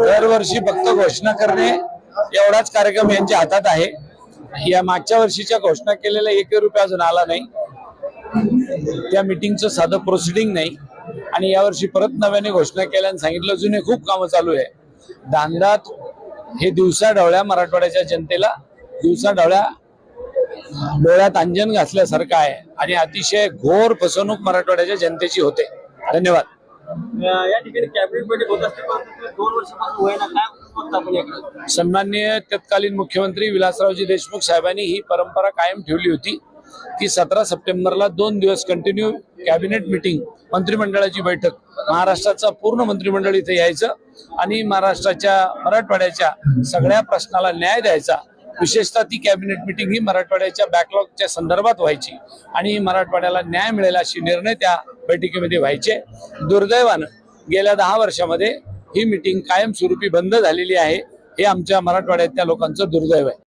दरवर्षी फक्त घोषणा करणे एवढाच कार्यक्रम यांच्या हातात आहे. या मागच्या वर्षीच्या घोषणा केलेला एकही रुपया अजून आला नाही. त्या मिटिंगचं साधं प्रोसिडिंग नाही. आणि यावर्षी परत नव्याने घोषणा केल्याने सांगितलं जुने खूप कामं चालू आहे. दांडात हे दिवसा ढवळ्या मराठवाड्याच्या जनतेला दिवसा ढवळ्या डोळ्यात अंजन घातल्यासारखं आहे आणि अतिशय घोर फसवणूक मराठवाड्याच्या जनतेची होते. धन्यवाद. या ठिकाणी कॅबिनेट सन्माननीय तत्कालीन मुख्यमंत्री विलासरावजी देशमुख साहेबांनी ही परंपरा कायम ठेवली होती. की सतरा सप्टेंबरला दोन दिवस कंटिन्यू कॅबिनेट मिटिंग मंत्रिमंडळाची बैठक महाराष्ट्राचा पूर्ण मंत्रिमंडळ इथे यायचं आणि महाराष्ट्राच्या मराठवाड्याच्या सगळ्या प्रश्नाला न्याय द्यायचा. विशेषतः ती कॅबिनेट मिटिंग ही मराठवाड्याच्या बॅकलॉगच्या संदर्भात व्हायची आणि मराठवाड्याला न्याय मिळेल अशी निर्णय त्या बैठकीमध्ये व्हायचे. दुर्दैवानं गेल्या दहा वर्षामध्ये ही मिटिंग कायमस्वरूपी बंद झालेली आहे. हे आमच्या मराठवाड्यातल्या लोकांचं दुर्दैव आहे.